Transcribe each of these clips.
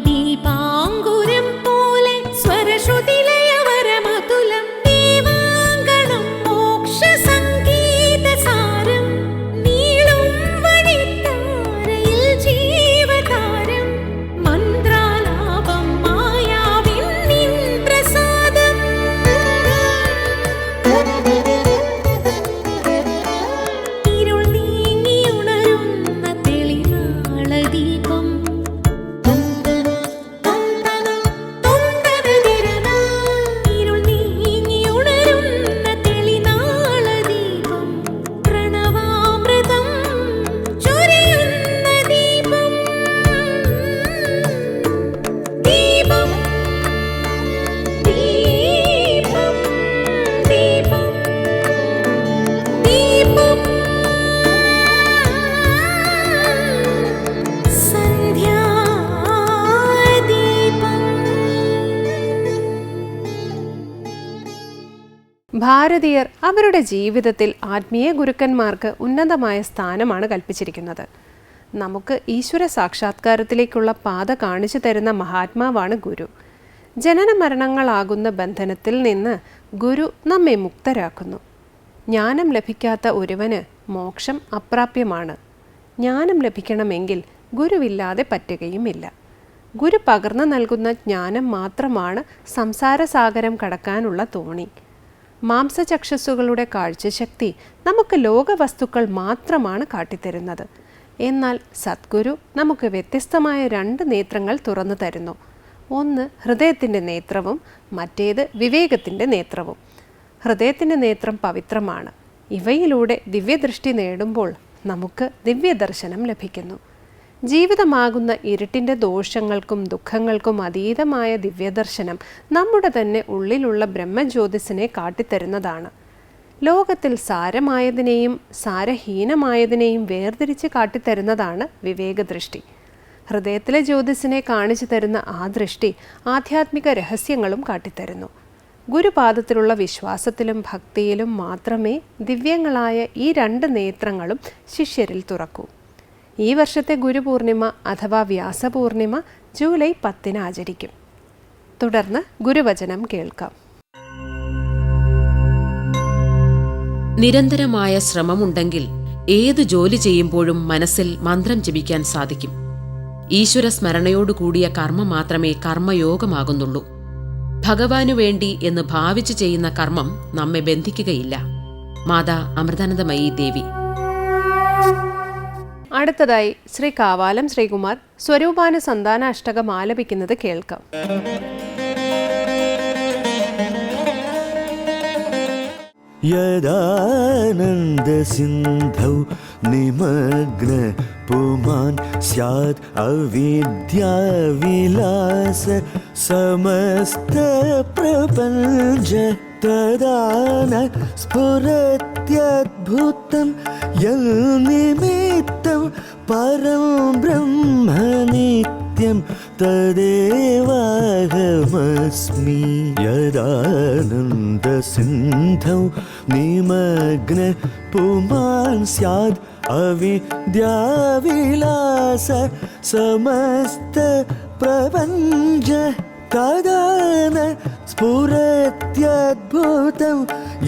दीपा ഭാരതീയർ അവരുടെ ജീവിതത്തിൽ ആത്മീയ ഗുരുക്കന്മാർക്ക് ഉന്നതമായ സ്ഥാനമാണ് കൽപ്പിച്ചിരിക്കുന്നത്. നമുക്ക് ഈശ്വര സാക്ഷാത്കാരത്തിലേക്കുള്ള പാത കാണിച്ചു തരുന്ന മഹാത്മാവാണ് ഗുരു. ജനന മരണങ്ങളാകുന്ന ബന്ധനത്തിൽ നിന്ന് ഗുരു നമ്മെ മുക്തരാക്കുന്നു. ജ്ഞാനം ലഭിക്കാത്ത ഒരുവന് മോക്ഷം അപ്രാപ്യമാണ്. ജ്ഞാനം ലഭിക്കണമെങ്കിൽ ഗുരുവില്ലാതെ പറ്റുകയുമില്ല. ഗുരു പകർന്നു നൽകുന്ന ജ്ഞാനം മാത്രമാണ് സംസാരസാഗരം കടക്കാനുള്ള തോണി. മാംസചക്ഷസ്സുകളുടെ കാഴ്ചശക്തി നമുക്ക് ലോകവസ്തുക്കൾ മാത്രമാണ് കാട്ടിത്തരുന്നത്. എന്നാൽ സദ്ഗുരു നമുക്ക് വ്യത്യസ്തമായ രണ്ട് നേത്രങ്ങൾ തുറന്നു തരുന്നു. ഒന്ന് ഹൃദയത്തിന്റെ നേത്രവും മറ്റേത് വിവേകത്തിന്റെ നേത്രവും. ഹൃദയത്തിന്റെ നേത്രം പവിത്രമാണ്. ഇവയിലൂടെ ദിവ്യദൃഷ്ടി നേടുമ്പോൾ നമുക്ക് ദിവ്യദർശനം ലഭിക്കുന്നു. ജീവിതമാകുന്ന ഇരുട്ടിന്റെ ദോഷങ്ങൾക്കും ദുഃഖങ്ങൾക്കും അതീതമായ ദിവ്യദർശനം നമ്മുടെ തന്നെ ഉള്ളിലുള്ള ബ്രഹ്മജ്യോതിസിനെ കാട്ടിത്തരുന്നതാണ്. ലോകത്തിൽ സാരമായതിനെയും സാരഹീനമായതിനെയും വേർതിരിച്ച് കാട്ടിത്തരുന്നതാണ് വിവേകദൃഷ്ടി. ഹൃദയത്തിലെ ജ്യോതിസിനെ കാണിച്ചു തരുന്ന ആ ദൃഷ്ടി ആധ്യാത്മിക രഹസ്യങ്ങളും കാട്ടിത്തരുന്നു. ഗുരുപാദത്തിലുള്ള വിശ്വാസത്തിലും ഭക്തിയിലും മാത്രമേ ദിവ്യങ്ങളായ ഈ രണ്ട് നേത്രങ്ങളും ശിഷ്യരിൽ തുറക്കൂ. ഈ വർഷത്തെ ഗുരുപൂർണിമ അഥവാ വ്യാസപൂർണിമ ജൂലൈ പത്തിന് ആചരിക്കും. തുടർന്ന് ഗുരുവചനം കേൾക്കാം. നിരന്തരമായ ശ്രമമുണ്ടെങ്കിൽ ഏത് ജോലി ചെയ്യുമ്പോഴും മനസ്സിൽ മന്ത്രം ജപിക്കാൻ സാധിക്കും. ഈശ്വര സ്മരണയോടുകൂടിയ കർമ്മം മാത്രമേ കർമ്മയോഗമാകുന്നുള്ളൂ. ഭഗവാനു വേണ്ടി എന്ന് ഭാവിച്ചു ചെയ്യുന്ന കർമ്മം നമ്മെ ബന്ധിക്കുകയില്ല. മാതാ അമൃതാനന്ദമയി ദേവി. അടുത്തതായി ശ്രീ കാവാലം ശ്രീകുമാർ സ്വരൂപാന സന്താന അഷ്ടകം ആലപിക്കുന്നത് കേൾക്കാം. യദാനന്ദസിന്ധൗ നിമഗ്ന പുമാൻ സ്യാത് അവിദ്യാവിലാസ സമസ്ത പ്രപഞ്ച തദാന സ്ഫുരത്യദ്ഭുതം യൽനിമിത്തം പരം ബ്രഹ്മനിത്യം तदेवाहमस्मि यदानन्दसिन्धौ निमग्न पुमान् स्याद् अविद्याविलास समस्त प्रपञ्च तदा न स्फुरत्यद्भुतं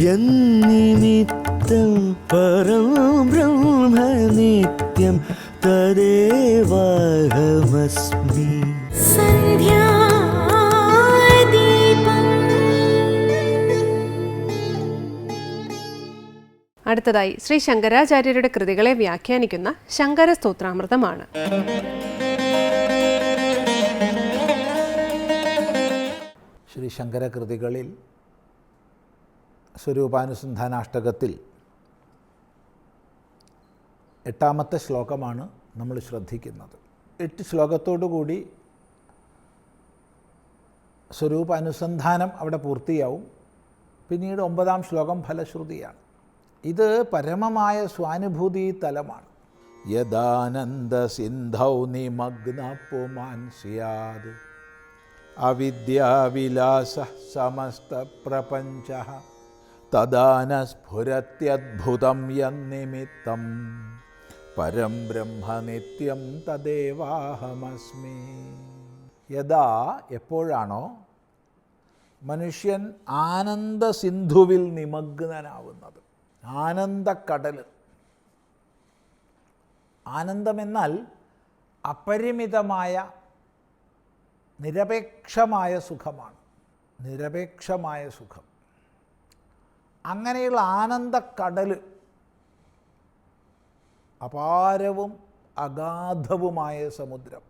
यन्निमित्तं परं ब्रह्म नित्यं तदेवाहमस्मि അടുത്തതായി ശ്രീ ശങ്കരാചാര്യരുടെ കൃതികളെ വ്യാഖ്യാനിക്കുന്ന ശങ്കര സ്തോത്രാമൃതമാണ് ശ്രീ ശങ്കരകൃതികളിൽ സ്വരൂപാനുസന്ധാനാഷ്ടകത്തിൽ എട്ടാമത്തെ ശ്ലോകമാണ് നമ്മൾ ശ്രദ്ധിക്കുന്നത്. എട്ട് ശ്ലോകത്തോടു കൂടി സ്വരൂപാനുസന്ധാനം അവിടെ പൂർത്തിയാവും. പിന്നീട് ഒമ്പതാം ശ്ലോകം ഫലശ്രുതിയാണ്. ഇത് പരമമായ സ്വാനുഭൂതി തലമാണ്. യദാനന്ദ സിന്ധൗ നിമഗ്ന പുമാൻ സ്യാത് അവിദ്യാവിലാസ സമസ്തപ്രപഞ്ച തദാന സ്ഫുരത്യദ്ഭുതം യന്നിമിത്തം. പരം ബ്രഹ്മ നിത്യം തദേവാഹമസ്മി. യഥാ എപ്പോഴാണോ മനുഷ്യൻ ആനന്ദ സിന്ധുവിൽ നിമഗ്നനാവുന്നത്. ആനന്ദക്കടൽ ആനന്ദമെന്നാൽ അപരിമിതമായ നിരപേക്ഷമായ സുഖമാണ്. നിരപേക്ഷമായ സുഖം. അങ്ങനെയുള്ള ആനന്ദക്കടൽ അപാരവും അഗാധവുമായ സമുദ്രം.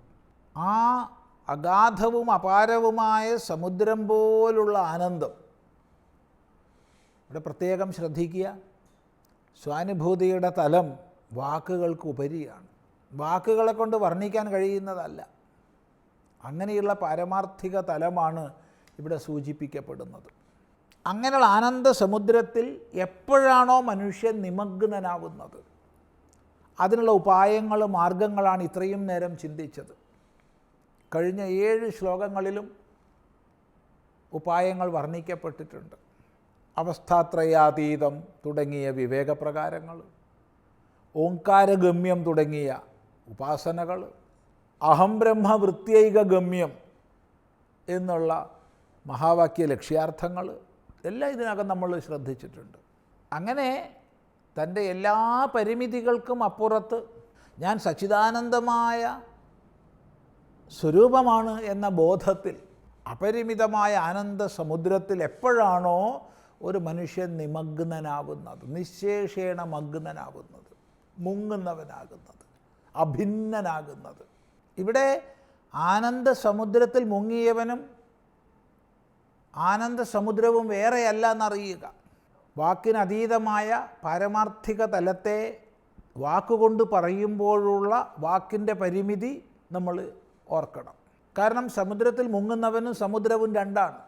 ആ അഗാധവും അപാരവുമായ സമുദ്രം പോലുള്ള ആനന്ദം. ഇവിടെ പ്രത്യേകം ശ്രദ്ധിക്കുക. സ്വാനുഭൂതിയുടെ തലം വാക്കുകൾക്ക് ഉപരിയാണ് വാക്കുകളെ കൊണ്ട് വർണിക്കാൻ കഴിയുന്നതല്ല. അങ്ങനെയുള്ള പാരമാർത്ഥിക തലമാണ് ഇവിടെ സൂചിപ്പിക്കപ്പെടുന്നത്. അങ്ങനെയുള്ള ആനന്ദ സമുദ്രത്തിൽ എപ്പോഴാണോ മനുഷ്യൻ നിമഗ്നനാവുന്നത്? അതിനുള്ള ഉപായങ്ങളും മാർഗങ്ങളാണ് ഇത്രയും നേരം ചിന്തിച്ചത്. കഴിഞ്ഞ ഏഴ് ശ്ലോകങ്ങളിലും ഉപായങ്ങൾ വർണിക്കപ്പെട്ടിട്ടുണ്ട്. അവസ്ഥാത്രയാതീതം തുടങ്ങിയ വിവേകപ്രകാരങ്ങൾ ഓങ്കാരഗമ്യം തുടങ്ങിയ ഉപാസനകൾ അഹം ബ്രഹ്മ ഗമ്യം എന്നുള്ള മഹാവാക്യ ലക്ഷ്യാർത്ഥങ്ങൾ എല്ലാം ഇതിനകം നമ്മൾ ശ്രദ്ധിച്ചിട്ടുണ്ട്. അങ്ങനെ തന്റെ എല്ലാ പരിമിതികൾക്കും അപ്പുറത്ത് ഞാൻ സച്ചിദാനന്ദമായ സ്വരൂപമാണ് എന്ന ബോധത്തിൽ അപരിമിതമായ ആനന്ദ സമുദ്രത്തിൽ എപ്പോഴാണോ ഒരു മനുഷ്യൻ നിമഗ്നനാവുന്നത് നിശേഷേണ മഗ്നനാവുന്നത് മുങ്ങുന്നവനാകുന്നത് അഭിന്നനാകുന്നത്. ഇവിടെ ആനന്ദ സമുദ്രത്തിൽ മുങ്ങിയവനും ആനന്ദ സമുദ്രവും വേറെയല്ല എന്നറിയുക. വാക്കിനതീതമായ പാരമാർത്ഥിക തലത്തെ വാക്കുകൊണ്ട് പറയുമ്പോഴുള്ള വാക്കിന്റെ പരിമിതി നമ്മൾ ഓർക്കണം. കാരണം സമുദ്രത്തിൽ മുങ്ങുന്നവനും സമുദ്രവും രണ്ടാണ്.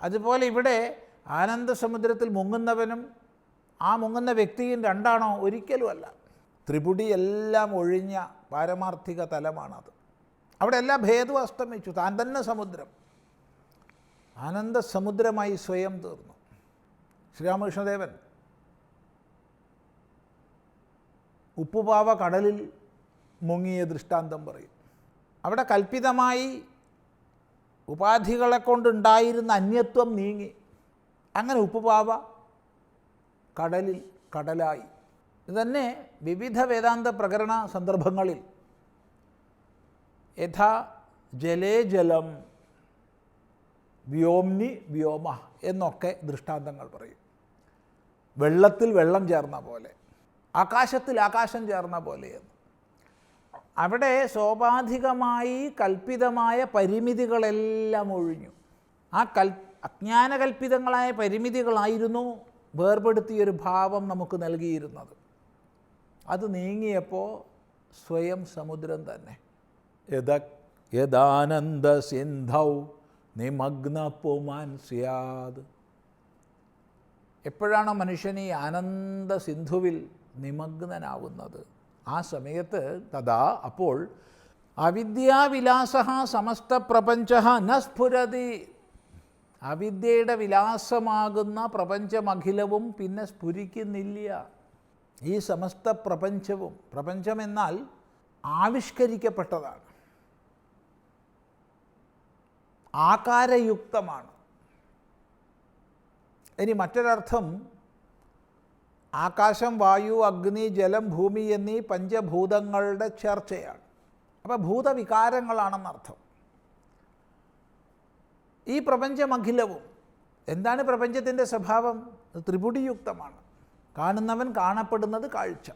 അതുപോലെ ഇവിടെ ആനന്ദ സമുദ്രത്തിൽ മുങ്ങുന്നവനും ആ മുങ്ങുന്ന വ്യക്തിയും രണ്ടാണോ? ഒരിക്കലുമല്ല. ത്രിപുടി എല്ലാം ഒഴിഞ്ഞ പാരമാർത്ഥിക തലമാണത്. അവിടെ എല്ലാം ഭേദവും അസ്തമിച്ചു. താൻ തന്നെ സമുദ്രം. ആനന്ദ സമുദ്രമായി സ്വയം തീർന്നു. ശ്രീരാമകൃഷ്ണദേവൻ ഉപ്പുപാവ കടലിൽ മുങ്ങിയ ദൃഷ്ടാന്തം പറയും. അവിടെ കൽപ്പിതമായി ഉപാധികളെ കൊണ്ടുണ്ടായിരുന്ന അന്യത്വം നീങ്ങി. അങ്ങനെ ഉപ്പുപാവ കടലിൽ കടലായി. ഇതന്നെ വിവിധ വേദാന്ത പ്രകരണ സന്ദർഭങ്ങളിൽ യഥാ ജലേ ജലം വ്യോംനി വ്യോമ എന്നൊക്കെ ദൃഷ്ടാന്തങ്ങൾ പറയും. വെള്ളത്തിൽ വെള്ളം ചേർന്ന പോലെ ആകാശത്തിൽ ആകാശം ചേർന്ന പോലെ എന്ന്. അവിടെ സോപാധികമായി കൽപ്പിതമായ പരിമിതികളെല്ലാം ഒഴിഞ്ഞു. ആ കൽ അജ്ഞാനകൽപ്പിതങ്ങളായ പരിമിതികളായിരുന്നു വേർപെടുത്തിയൊരു ഭാവം നമുക്ക് നൽകിയിരുന്നത്. അത് നീങ്ങിയപ്പോൾ സ്വയം സമുദ്രം തന്നെ. യഥ യഥാനന്ദ സിന്ധൗ നിമഗ്ന പുമാൻ സിയാദ് എപ്പോഴാണോ മനുഷ്യൻ ഈ ആനന്ദ സിന്ധുവിൽ നിമഗ്നനാവുന്നത്? ആ സമയത്ത് തഥാ അപ്പോൾ അവിദ്യാവിലാസ സമസ്ത പ്രപഞ്ച ന സ്ഫുരതി. അവിദ്യയുടെ വിലാസമാകുന്ന പ്രപഞ്ചമഖിലവും പിന്നെ സ്ഫുരിക്കുന്നില്ല. ഈ സമസ്ത പ്രപഞ്ചവും പ്രപഞ്ചമെന്നാൽ ആവിഷ്കരിക്കപ്പെട്ടതാണ്. ആകാരയുക്തമാണ്. ഇനി മറ്റൊരർത്ഥം ആകാശം വായു അഗ്നി ജലം ഭൂമി എന്നീ പഞ്ചഭൂതങ്ങളുടെ ചേർച്ചയാണ്. അപ്പോൾ ഭൂതവികാരങ്ങളാണെന്നർത്ഥം ഈ പ്രപഞ്ചമഖിലവും എന്താണ് പ്രപഞ്ചത്തിന്റെ സ്വഭാവം? ത്രിപുടിയുക്തമാണ്. കാണുന്നവൻ കാണപ്പെടുന്നത് കാഴ്ച.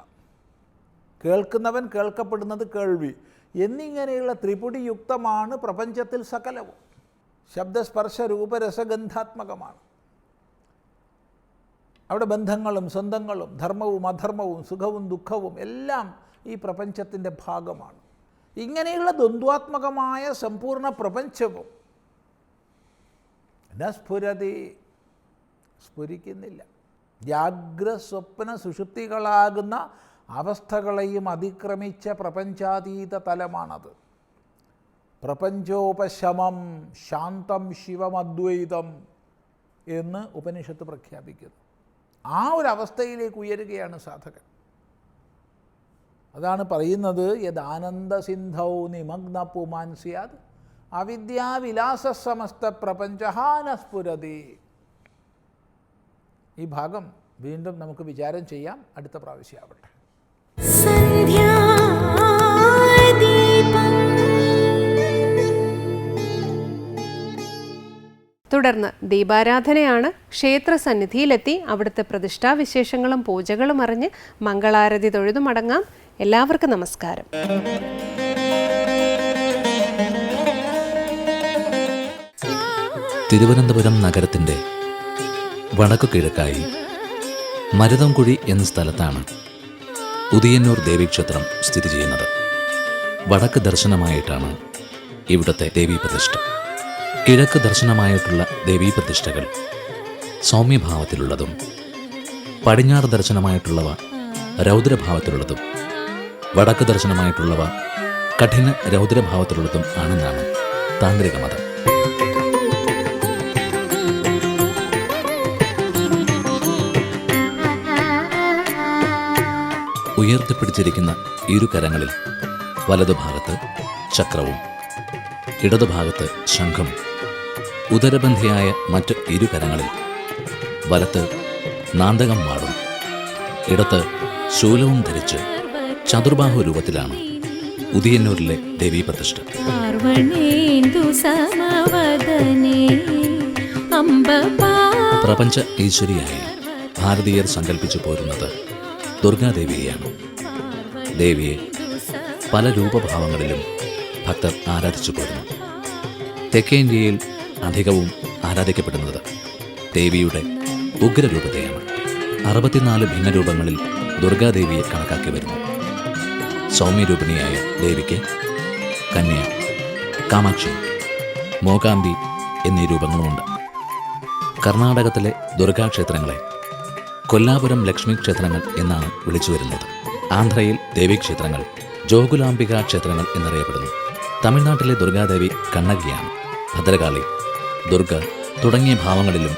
കേൾക്കുന്നവൻ കേൾക്കപ്പെടുന്നത് കേൾവി. എന്നിങ്ങനെയുള്ള ത്രിപുടിയുക്തമാണ് പ്രപഞ്ചത്തിൽ സകലവും. ശബ്ദസ്പർശ രൂപരസഗന്ധാത്മകമാണ്. അവിടെ ബന്ധങ്ങളും സ്വന്തങ്ങളും ധർമ്മവും അധർമ്മവും സുഖവും ദുഃഖവും എല്ലാം ഈ പ്രപഞ്ചത്തിന്റെ ഭാഗമാണ്. ഇങ്ങനെയുള്ള ദ്വന്ദ്വാത്മകമായ സമ്പൂർണ പ്രപഞ്ചവും ന സ്ഫുരതി? സ്ഫുരിക്കുന്നില്ല. ജാഗ്രസ്വപ്ന സുഷുപ്തികളാകുന്ന അവസ്ഥകളെയും അതിക്രമിച്ച പ്രപഞ്ചാതീത തലമാണത്. പ്രപഞ്ചോപശമം ശാന്തം ശിവമദ്വൈതം എന്ന് ഉപനിഷത്ത് പ്രഖ്യാപിക്കുന്നു. ആ ഒരു അവസ്ഥയിലേക്ക് ഉയരുകയാണ് സാധകൻ. അതാണ് പറയുന്നത് യദാനന്ദ സിന്ധൗ നിമഗ്ന പുമാൻ സിയാദ് അവിദ്യാവിലാസ സമസ്ത പ്രപഞ്ചഹാനസ്ഫുരതി. ഈ ഭാഗം വീണ്ടും നമുക്ക് വിചാരം ചെയ്യാം അടുത്ത പ്രാവശ്യം പ്രാവശ്യമാവട്ടെ തുടർന്ന് ദീപാരാധനയാണ് ക്ഷേത്ര സന്നിധിയിലെത്തി അവിടുത്തെ പ്രതിഷ്ഠാവിശേഷങ്ങളും പൂജകളും അറിഞ്ഞ് മംഗളാരതി തൊഴുതു മടങ്ങാം എല്ലാവർക്കും നമസ്കാരം. തിരുവനന്തപുരം നഗരത്തിന്റെ വടക്കു കിഴക്കായി മരുതംകുഴി എന്ന സ്ഥലത്താണ് ഉദയന്നൂർ ദേവീക്ഷേത്രം സ്ഥിതി ചെയ്യുന്നത്. വടക്ക് ദർശനമായിട്ടാണ് ഇവിടുത്തെ ദേവീപ്രതിഷ്ഠ കിഴക്ക് ദർശനമായിട്ടുള്ള ദേവീപ്രതിഷ്ഠകൾ സൗമ്യഭാവത്തിലുള്ളതും പടിഞ്ഞാറ് ദർശനമായിട്ടുള്ളവ രൗദ്രഭാവത്തിലുള്ളതും വടക്ക് ദർശനമായിട്ടുള്ളവ കഠിന രൗദ്രഭാവത്തിലുള്ളതും ആണെന്നാണ് താന്ത്രിക മതം. ഉയർത്തിപ്പിടിച്ചിരിക്കുന്ന ഇരു കരങ്ങളിൽ വലതുഭാഗത്ത് ചക്രവും ഇടതുഭാഗത്ത് ശംഖും ഉദരബന്ധിയായ മറ്റ് ഇരു കരങ്ങളിൽ വലത്ത് നാന്തകം മാറും ഇടത്ത് ശൂലവും ധരിച്ച് ചതുർബാഹു രൂപത്തിലാണ് ഉദിയന്നൂരിലെ ദേവീപ്രതിഷ്ഠ. പ്രപഞ്ച ഈശ്വരിയായി ഭാരതീയർ സങ്കല്പിച്ചു പോരുന്നത് ദുർഗാദേവിയെയാണ്. ദേവിയെ പല രൂപഭാവങ്ങളിലും ഭക്തർ ആരാധിച്ചു പോരുന്നു. തെക്കേ ഇന്ത്യയിൽ അധികവും ആരാധിക്കപ്പെടുന്നത് ദേവിയുടെ ഉഗ്രരൂപതയാണ്. അറുപത്തിനാല് ഭിന്നരൂപങ്ങളിൽ ദുർഗാദേവിയെ കണക്കാക്കി വരുന്നു. സൗമ്യരൂപിണിയായ ദേവിക്ക് കന്യ കാമാക്ഷി മോകാംബി എന്നീ രൂപങ്ങളുമുണ്ട്. കർണാടകത്തിലെ ദുർഗാക്ഷേത്രങ്ങളെ കൊല്ലാപുരം ലക്ഷ്മി ക്ഷേത്രങ്ങൾ എന്നാണ് വിളിച്ചു വരുന്നത് ആന്ധ്രയിൽ ദേവീക്ഷേത്രങ്ങൾ ജോഗുലാംബിക ക്ഷേത്രങ്ങൾ എന്നറിയപ്പെടുന്നു. തമിഴ്നാട്ടിലെ ദുർഗാദേവി കണ്ണകിയാണ്. ഭദ്രകാളി ദുർഗ തുടങ്ങിയ ഭാവങ്ങളിലും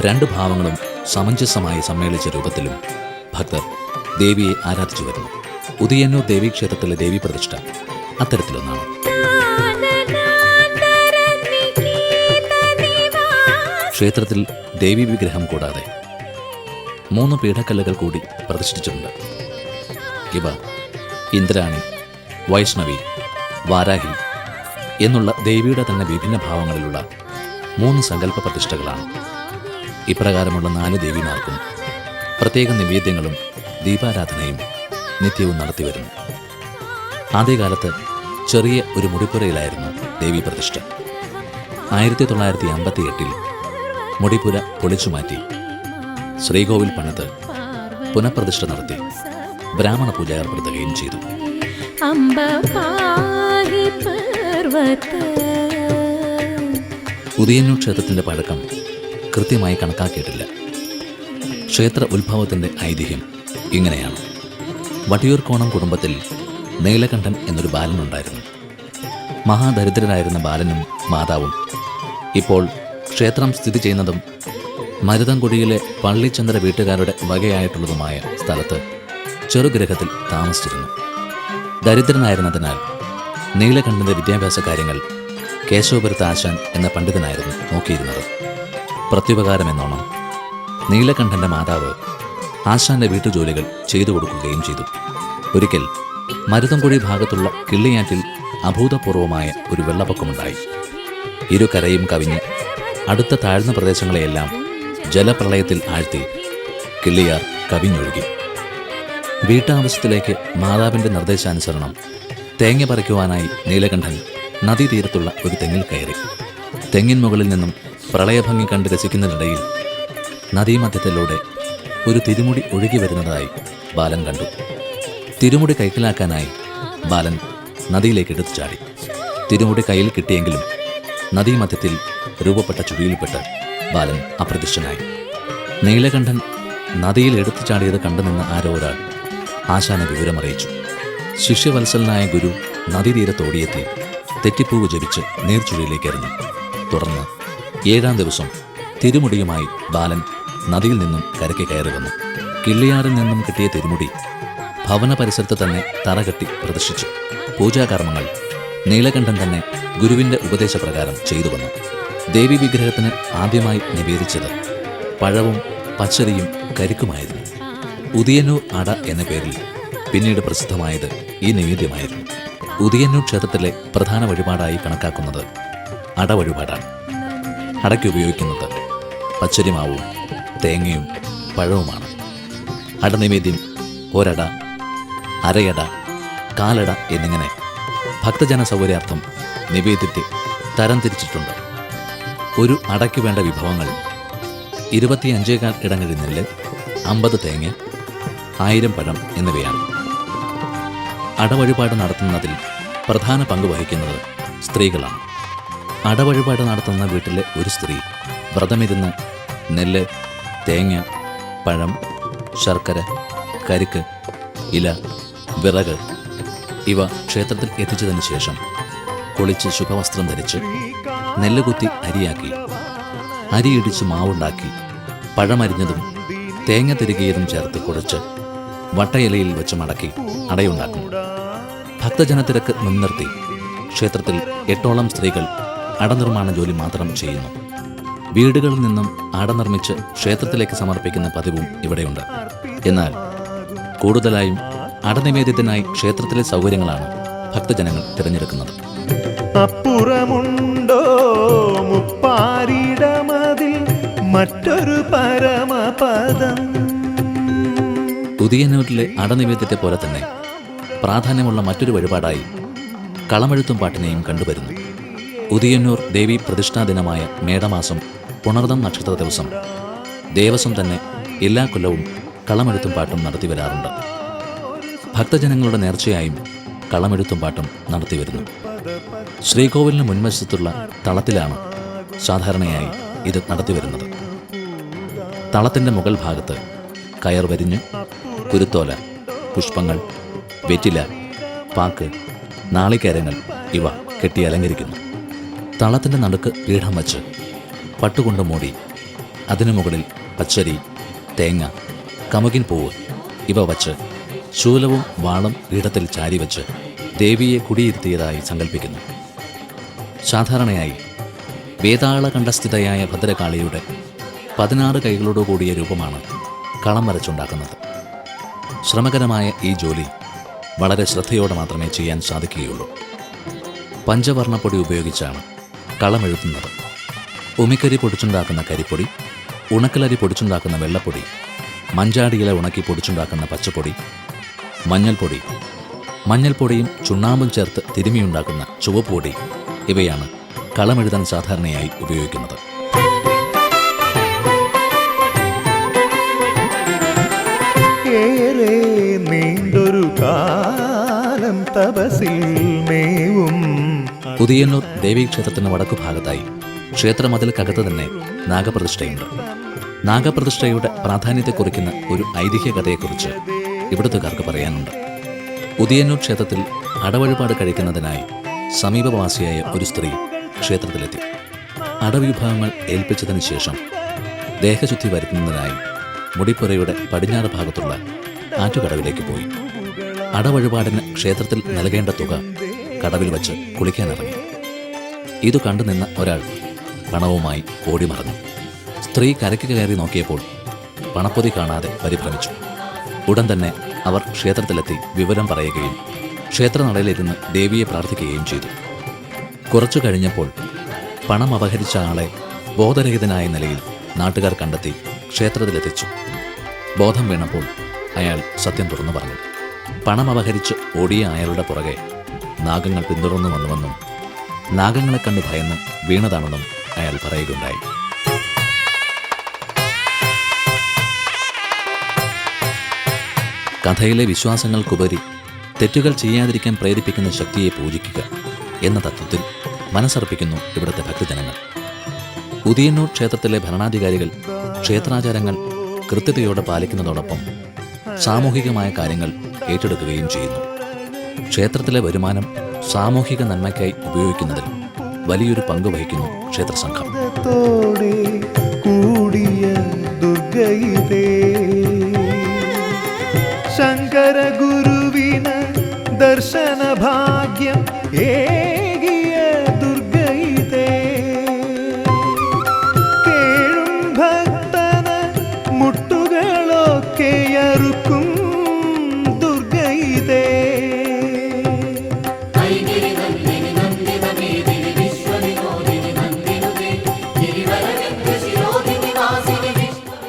രണ്ട് ഭാവങ്ങളും സമഞ്ജസമായി സമ്മേളിച്ച രൂപത്തിലും ഭക്തർ ദേവിയെ ആരാധിച്ചു വരുന്നു. ഉദയന്നൂർ ദേവീക്ഷേത്രത്തിലെ ദേവി പ്രതിഷ്ഠ അത്തരത്തിലൊന്നാണ്. ക്ഷേത്രത്തിൽ ദേവി വിഗ്രഹം കൂടാതെ മൂന്ന് പീഠക്കല്ലുകൾ കൂടി പ്രതിഷ്ഠിച്ചിട്ടുണ്ട്. ഇവ ഇന്ദ്രാണി വൈഷ്ണവി വാരാഹി എന്നുള്ള ദേവിയുടെ തന്നെ വിഭിന്ന ഭാവങ്ങളിലുള്ള മൂന്ന് സങ്കല്പ പ്രതിഷ്ഠകളാണ്. ഇപ്രകാരമുള്ള നാല് ദേവിമാർക്കും പ്രത്യേക നിവേദ്യങ്ങളും ദീപാരാധനയും നിത്യവും നടത്തിവരുന്നു ആദ്യകാലത്ത് ചെറിയ ഒരു മുടിപ്പുരയിലായിരുന്നു ദേവി പ്രതിഷ്ഠ. ആയിരത്തി തൊള്ളായിരത്തി അമ്പത്തി എട്ടിൽ മുടിപ്പുര പൊളിച്ചുമാറ്റി ശ്രീകോവിൽ പണിത് പുനഃപ്രതിഷ്ഠ നടത്തി ബ്രാഹ്മണ പൂജ ഏർപ്പെടുത്തുകയും ചെയ്തു. അമ്പ പാഹി ഉദയന്നൂർ ക്ഷേത്രത്തിന്റെ പഴക്കം കൃത്യമായി കണക്കാക്കിയിട്ടില്ല. ക്ഷേത്ര ഉത്ഭവത്തിന്റെ ഐതിഹ്യം ഇങ്ങനെയാണ്. വട്ടിയൂർക്കോണം കുടുംബത്തിൽ നീലകണ്ഠൻ എന്നൊരു ബാലനുണ്ടായിരുന്നു. മഹാദരിദ്രരായിരുന്ന ബാലനും മാതാവും ഇപ്പോൾ ക്ഷേത്രം സ്ഥിതി ചെയ്യുന്നതും മരുതൻകുടിയിലെ പള്ളിച്ചന്ദ്ര വീട്ടുകാരുടെ വകയായിട്ടുള്ളതുമായ സ്ഥലത്ത് ചെറുഗ്രഹത്തിൽ താമസിച്ചിരുന്നു. ദരിദ്രനായിരുന്നതിനാൽ നീലകണ്ഠന്റെ വിദ്യാഭ്യാസ കാര്യങ്ങൾ കേശവപുരത്ത് ആശാൻ എന്ന പണ്ഡിതനായിരുന്നു നോക്കിയിരുന്നത്. പ്രത്യുപകാരം എന്നോണം നീലകണ്ഠന്റെ മാതാവ് ആശാന്റെ വീട്ടുജോലികൾ ചെയ്തു കൊടുക്കുകയും ചെയ്തു. ഒരിക്കൽ മരുതംകുഴി ഭാഗത്തുള്ള കിള്ളിയാറ്റിൽ അഭൂതപൂർവമായ ഒരു വെള്ളപ്പൊക്കമുണ്ടായി. ഇരു കരയും കവിഞ്ഞ് അടുത്ത താഴ്ന്ന പ്രദേശങ്ങളെയെല്ലാം ജലപ്രളയത്തിൽ ആഴ്ത്തി കിള്ളിയാർ കവിഞ്ഞൊഴുകി. വീട്ടാവശ്യത്തിലേക്ക് മാതാവിന്റെ നിർദ്ദേശാനുസരണം തേങ്ങ പറിക്കുവാനായി നീലകണ്ഠൻ നദീതീരത്തുള്ള ഒരു തെങ്ങിൽ കയറി. തെങ്ങിൻ മുകളിൽ നിന്നും പ്രളയഭംഗി കണ്ട് രസിക്കുന്നതിനിടയിൽ നദീമധ്യത്തിലൂടെ ഒരു തിരുമുടി ഒഴുകി വരുന്നതായി ബാലൻ കണ്ടു. തിരുമുടി കൈക്കലാക്കാനായി ബാലൻ നദിയിലേക്ക് എടുത്തു ചാടി. തിരുമുടി കയ്യിൽ കിട്ടിയെങ്കിലും നദീമധ്യത്തിൽ രൂപപ്പെട്ട ചുഴിയിൽപ്പെട്ട് ബാലൻ അപ്രത്യക്ഷനായി. നീലകണ്ഠൻ നദിയിൽ എടുത്തു ചാടിയത് കണ്ടുനിന്ന ആരോ ഒരാൾ ആശാന വിവരമറിയിച്ചു. ശിഷ്യവത്സലനായ ഗുരു നദീതീരത്തോടിയെത്തി തെറ്റിപ്പൂവ് ജപിച്ച് നീർച്ചുഴിയിലേക്ക് എറിഞ്ഞു. തുടർന്ന് ഏഴാം ദിവസം തിരുമുടിയുമായി ബാലൻ നദിയിൽ നിന്നും കരയ്ക്ക് കയറി വന്നു. കിള്ളിയാറിൽ നിന്നും കിട്ടിയ തിരുമുടി ഭവന പരിസരത്ത് തന്നെ തറകെട്ടി പ്രദർശിച്ചു. പൂജാകർമ്മങ്ങൾ നീലകണ്ഠൻ തന്നെ ഗുരുവിന്റെ ഉപദേശപ്രകാരം ചെയ്തു വന്നു. ദേവി വിഗ്രഹത്തിന് ആദ്യമായി നിവേദിച്ചത് പഴവും പച്ചരിയും കരിക്കുമായിരുന്നു. ഉദയനൂർ അട എന്ന പേരിൽ പിന്നീട് പ്രസിദ്ധമായത് ഈ നിവേദ്യമായിരുന്നു. ഉദിയന്നൂർ ക്ഷേത്രത്തിലെ പ്രധാന വഴിപാടായി കണക്കാക്കുന്നത് അട വഴിപാടാണ് അടയ്ക്ക് ഉപയോഗിക്കുന്നത് പച്ചരിമാവും തേങ്ങയും പഴവുമാണ്. അടനിവേദ്യം ഒരട അരയട കാലട എന്നിങ്ങനെ ഭക്തജന സൗകര്യാർത്ഥം നിവേദ്യത്തെ തരംതിരിച്ചിട്ടുണ്ട്. ഒരു അടയ്ക്ക് വേണ്ട വിഭവങ്ങൾ ഇരുപത്തിയഞ്ചേകാൽ ഇടങ്ങഴി നെല്ല് അമ്പത് തേങ്ങ ആയിരം പഴം എന്നിവയാണ്. അടവഴിപാട് നടത്തുന്നതിൽ പ്രധാന പങ്ക് വഹിക്കുന്നത് സ്ത്രീകളാണ്. അടവഴിപാട് നടത്തുന്ന വീട്ടിലെ ഒരു സ്ത്രീ വ്രതമിരുന്ന് നെല്ല് തേങ്ങ പഴം ശർക്കര കരിക്ക് ഇല വിറക് ഇവ ക്ഷേത്രത്തിൽ എത്തിച്ചതിന് ശേഷം കുളിച്ച് ശുഭവസ്ത്രം ധരിച്ച് നെല്ല് കുത്തി അരിയാക്കി അരിയിടിച്ച് മാവുണ്ടാക്കി പഴമരിഞ്ഞതും തേങ്ങ തിരികിയതും ചേർത്ത് കുഴച്ച് വട്ടയിലയിൽ വെച്ച് മടക്കി അടയുണ്ടാക്കും ഭക്തജനത്തിരക്ക് മുൻനിർത്തി. ക്ഷേത്രത്തിൽ എട്ടോളം സ്ത്രീകൾ അടനിർമ്മാണ ജോലി മാത്രം ചെയ്യുന്നു. വീടുകളിൽ നിന്നും അടനിർമ്മിച്ച് ക്ഷേത്രത്തിലേക്ക് സമർപ്പിക്കുന്ന പതിവും ഇവിടെയുണ്ട്. എന്നാൽ കൂടുതലായും അടനിവേദ്യത്തിനായി ക്ഷേത്രത്തിലെ സൗകര്യങ്ങളാണ് ഭക്തജനങ്ങൾ തിരഞ്ഞെടുക്കുന്നത്. അപ്പുറമുണ്ടോ മുപ്പാരിടമതിൽ മറ്റൊരു പരമപദം. ഉദയനൂരിലെ അടനിവേദ്യത്തെ പോലെ തന്നെ പ്രാധാന്യമുള്ള മറ്റൊരു വഴിപാടായി കളമെഴുത്തും പാട്ടിനെയും കണ്ടുവരുന്നു. ഉദയന്നൂർ ദേവി പ്രതിഷ്ഠാ ദിനമായ മേടമാസം പുണർദം നക്ഷത്ര ദിവസം. ദേവസ്വം തന്നെ എല്ലാ കൊല്ലവും കളമെഴുത്തും പാട്ടും നടത്തി വരാറുണ്ട്. ഭക്തജനങ്ങളുടെ നേർച്ചയായും കളമെഴുത്തും പാട്ടും നടത്തിവരുന്നു ശ്രീകോവിലിന് മുൻവശത്തുള്ള തളത്തിലാണ് സാധാരണയായി ഇത് നടത്തിവരുന്നത് തളത്തിന്റെ മുകൾ ഭാഗത്ത് കയർ വരിഞ്ഞ് കുരുത്തോല പുഷ്പങ്ങൾ വെറ്റില പാക്ക് നാളികേരങ്ങൾ ഇവ കെട്ടി അലങ്കരിക്കുന്നു. തളത്തിന്റെ നടുക്ക് പീഠം വച്ച് പട്ടുകൊണ്ട് മൂടി അതിനു മുകളിൽ പച്ചരി തേങ്ങ കമുകിൻ പൂവ് ഇവ വച്ച് ശൂലവും വാളും പീഠത്തിൽ ചാരി വച്ച് ദേവിയെ കുടിയിരുത്തിയതായി സങ്കല്പിക്കുന്നു സാധാരണയായി വേതാള കണ്ഠസ്ഥിതയായ ഭദ്രകാളിയുടെ പതിനാറ് കൈകളോടുകൂടിയ രൂപമാണ് കളം വരച്ചുണ്ടാക്കുന്നത്. ശ്രമകരമായ ഈ ജോലി വളരെ ശ്രദ്ധയോടെ മാത്രമേ ചെയ്യാൻ സാധിക്കുകയുള്ളൂ. പഞ്ചവർണപ്പൊടി ഉപയോഗിച്ചാണ് കളമെഴുത്തുന്നത് ഉമിക്കരി പൊടിച്ചുണ്ടാക്കുന്ന കരിപ്പൊടി ഉണക്കലരി പൊടിച്ചുണ്ടാക്കുന്ന വെള്ളപ്പൊടി മഞ്ചാടിയില ഉണക്കി പൊടിച്ചുണ്ടാക്കുന്ന പച്ചപ്പൊടി മഞ്ഞൾപ്പൊടി മഞ്ഞൾപ്പൊടിയും ചുണ്ണാമ്പും ചേർത്ത് തിരുമിയുണ്ടാക്കുന്ന ചുവപ്പൊടി ഇവയാണ് കളമെഴുതാൻ സാധാരണയായി ഉപയോഗിക്കുന്നത്. കാലം തപസിൽ മേവും. പുതിയന്നൂർ ദേവീക്ഷേത്രത്തിന് വടക്കു ഭാഗത്തായി ക്ഷേത്രമതിൽക്കകത്ത് തന്നെ നാഗപ്രതിഷ്ഠയുണ്ട്. നാഗപ്രതിഷ്ഠയുടെ പ്രാധാന്യത്തെ കുറിക്കുന്ന ഒരു ഐതിഹ്യ കഥയെക്കുറിച്ച് ഇവിടുത്തുകാർക്ക് പറയാനുണ്ട്. പുതിയന്നൂർ ക്ഷേത്രത്തിൽ അടവഴിപാട് കഴിക്കുന്നതിനായി സമീപവാസിയായ ഒരു സ്ത്രീ ക്ഷേത്രത്തിലെത്തി. അടവിഭാഗങ്ങൾ ഏൽപ്പിച്ചതിന് ശേഷം ദേഹശുദ്ധി വരുത്തുന്നതിനായി മുടിപ്പുരയുടെ പടിഞ്ഞാറ് ഭാഗത്തുള്ള ആറ്റുകടവിലേക്ക് പോയി. അടവഴിപാടിന് ക്ഷേത്രത്തിൽ നൽകേണ്ട തുക കടവിൽ വച്ച് കുളിക്കാനിറങ്ങി. ഇതു കണ്ടു നിന്ന ഒരാൾ പണവുമായി ഓടി മറഞ്ഞു സ്ത്രീ കരയ്ക്ക് കയറി നോക്കിയപ്പോൾ പണപ്പൊതി കാണാതെ പരിഭ്രമിച്ചു. ഉടൻ തന്നെ അവർ ക്ഷേത്രത്തിലെത്തി വിവരം പറയുകയും ക്ഷേത്രനടയിലിരുന്ന് ദേവിയെ പ്രാർത്ഥിക്കുകയും ചെയ്തു. കുറച്ചു കഴിഞ്ഞപ്പോൾ പണം അപഹരിച്ച ആളെ ബോധരഹിതനായ നിലയിൽ നാട്ടുകാർ കണ്ടെത്തി ക്ഷേത്രത്തിലെത്തിച്ചു. ബോധം വീണപ്പോൾ അയാൾ സത്യം തുറന്നു പറഞ്ഞു. പണം അപഹരിച്ച് ഓടിയ അയാളുടെ പുറകെ നാഗങ്ങൾ പിന്തുടർന്നു വന്നുവെന്നും നാഗങ്ങളെ കണ്ട് ഭയന്ന് വീണതാണെന്നും അയാൾ പറയുകയുണ്ടായി. കഥയിലെ വിശ്വാസങ്ങൾക്കുപരി തെറ്റുകൾ ചെയ്യാതിരിക്കാൻ പ്രേരിപ്പിക്കുന്ന ശക്തിയെ പൂജിക്കുക എന്ന തത്വത്തിൽ മനസ്സർപ്പിക്കുന്നു ഇവിടുത്തെ ഭക്തജനങ്ങൾ. ഉദയന്നൂർ ക്ഷേത്രത്തിലെ ഭരണാധികാരികൾ ക്ഷേത്രാചാരങ്ങൾ കൃത്യതയോടെ പാലിക്കുന്നതോടൊപ്പം സാമൂഹികമായ കാര്യങ്ങൾ ഏറ്റെടുക്കുകയും ചെയ്യുന്നു. ക്ഷേത്രത്തിലെ വരുമാനം സാമൂഹിക നന്മയ്ക്കായി ഉപയോഗിക്കുന്നതിൽ വലിയൊരു പങ്ക് വഹിക്കുന്നു ക്ഷേത്ര സംഘം ശങ്കര ഗുരുവിന് ദർശന ഭാഗ്യം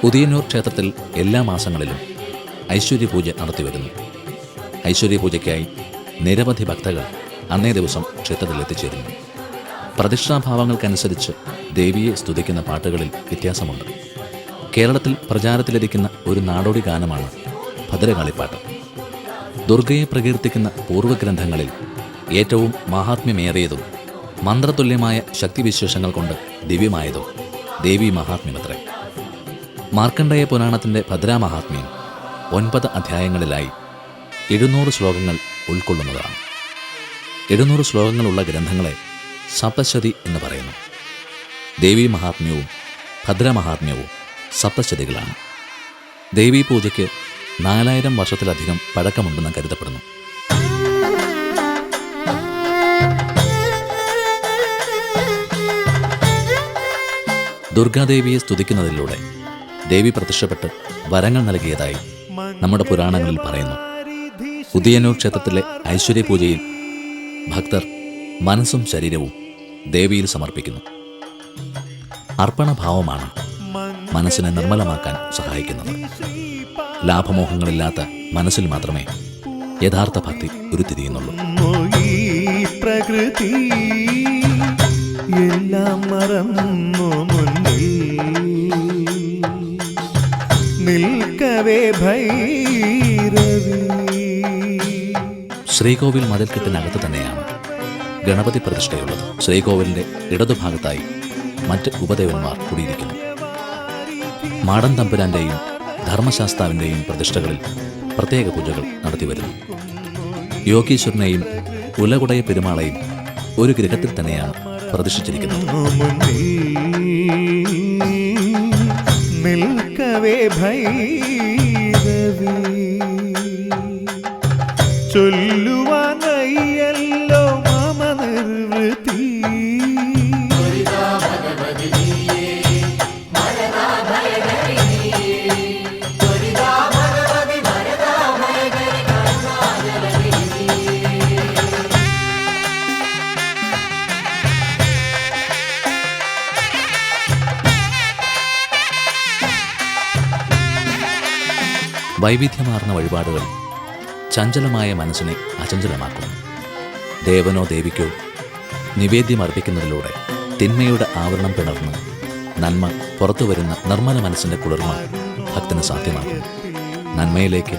ഉദയന്നൂർ ക്ഷേത്രത്തിൽ എല്ലാ മാസങ്ങളിലും ഐശ്വര്യപൂജ നടത്തിവരുന്നു. ഐശ്വര്യപൂജയ്ക്കായി നിരവധി ഭക്തകൾ അന്നേ ദിവസം ക്ഷേത്രത്തിൽ എത്തിച്ചേരുന്നു. പ്രതിഷ്ഠാഭാവങ്ങൾക്കനുസരിച്ച് ദേവിയെ സ്തുതിക്കുന്ന പാട്ടുകളിൽ വ്യത്യാസമുണ്ട്. കേരളത്തിൽ പ്രചാരത്തിലിരിക്കുന്ന ഒരു നാടോടി ഗാനമാണ് ഭദ്രകാളിപ്പാട്ട്. ദുർഗയെ പ്രകീർത്തിക്കുന്ന പൂർവഗ്രന്ഥങ്ങളിൽ ഏറ്റവും മഹാത്മ്യമേറിയതും മന്ത്രതുല്യമായ ശക്തിവിശേഷങ്ങൾ കൊണ്ട് ദിവ്യമായതും ദേവി മഹാത്മ്യമത്രേ. മാർക്കണ്ഡേയ പുരാണത്തിന്റെ ഭദ്രാമഹാത്മ്യം ഒൻപത് അധ്യായങ്ങളിലായി എഴുന്നൂറ് ശ്ലോകങ്ങൾ ഉൾക്കൊള്ളുന്നതാണ്. എഴുന്നൂറ് ശ്ലോകങ്ങളുള്ള ഗ്രന്ഥങ്ങളെ സപ്തശതി എന്ന് പറയുന്നു. ദേവീ മഹാത്മ്യവും ഭദ്രമഹാത്മ്യവും സപ്തശതികളാണ്. ദേവീ പൂജയ്ക്ക് നാലായിരം വർഷത്തിലധികം പഴക്കമുണ്ടെന്ന് കരുതപ്പെടുന്നു. ദുർഗാദേവിയെ സ്തുതിക്കുന്നതിലൂടെ ദേവി പ്രത്യക്ഷപ്പെട്ട് വരങ്ങൾ നൽകിയതായി നമ്മുടെ പുരാണങ്ങളിൽ പറയുന്നു. ഉദയനൂർ ക്ഷേത്രത്തിലെ ഐശ്വര്യ പൂജയിൽ ഭക്തർ മനസ്സും ശരീരവും ദേവിയിൽ സമർപ്പിക്കുന്നു. അർപ്പണഭാവമാണ് മനസ്സിനെ നിർമ്മലമാക്കാൻ സഹായിക്കുന്നത്. ലാഭമോഹങ്ങളില്ലാത്ത മനസ്സിൽ മാത്രമേ യഥാർത്ഥ ഭക്തി ഉരുത്തിരിയുന്നുള്ളൂ. പ്രകൃതി എല്ലാം മറന്നു മുന്നിൽ. നിൽക്കവേ ഭൈരവി. ശ്രീകോവിൽ മതിൽക്കെട്ടിനകത്ത് തന്നെയാണ് ഗണപതി പ്രതിഷ്ഠയുള്ളത്. ശ്രീകോവിലിന്റെ ഇടതുഭാഗത്തായി മറ്റ് ഉപദേവന്മാർ കൂടിയിരിക്കുന്നു. മാടൻ തമ്പുരാന്റെയും ധർമ്മശാസ്താവിന്റെയും പ്രതിഷ്ഠകളിൽ പ്രത്യേക പൂജകൾ നടത്തിവരുന്നു. യോഗീശ്വരനെയും ഉലകുടയ പെരുമാളെയും ഒരു ഗ്രഹത്തിൽ തന്നെയാണ് പ്രതിഷ്ഠിച്ചിരിക്കുന്നത്. ഭൈരവി ചൊല്ലുവാൻ വൈവിധ്യമാർന്ന വഴിപാടുകൾ ചഞ്ചലമായ മനസ്സിനെ അചഞ്ചലമാക്കുന്നു. ദേവനോ ദേവിക്കോ നിവേദ്യമർപ്പിക്കുന്നതിലൂടെ തിന്മയുടെ ആവരണം പിണർന്ന് നന്മ പുറത്തു വരുന്ന നിർമ്മല മനസ്സിന്റെ കുളിർമ ഭക്തന് സാധ്യമാകും നന്മയിലേക്ക്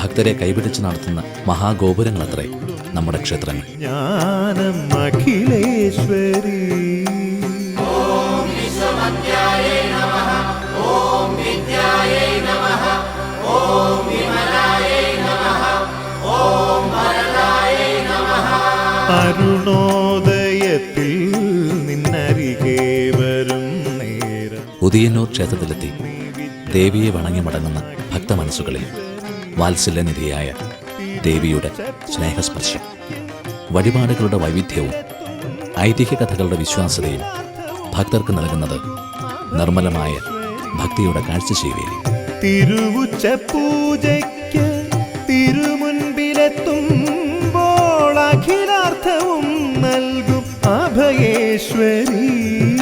ഭക്തരെ കൈപിടിച്ച് നടത്തുന്ന മഹാഗോപുരങ്ങളത്രേ നമ്മുടെ ക്ഷേത്രങ്ങൾ. അരുണോദയത്തിൽ നിന്നരികെ വരും നേരം. ഉദയന്നൂർ ക്ഷേത്രത്തിലെത്തി ദേവിയെ വണങ്ങി മടങ്ങുന്ന ഭക്ത മനസ്സുകളിൽ വാത്സല്യനിധിയായ ദേവിയുടെ സ്നേഹസ്പർശം. വഴിപാടുകളുടെ വൈവിധ്യവും ഐതിഹ്യ കഥകളുടെ വിശ്വാസ്യതയും ഭക്തർക്ക് നൽകുന്നത് നിർമ്മലമായ ഭക്തിയുടെ കാഴ്ചശീവേലി തിരുവുച്ച പൂജയ്ക്ക് സർവേശ്വരീ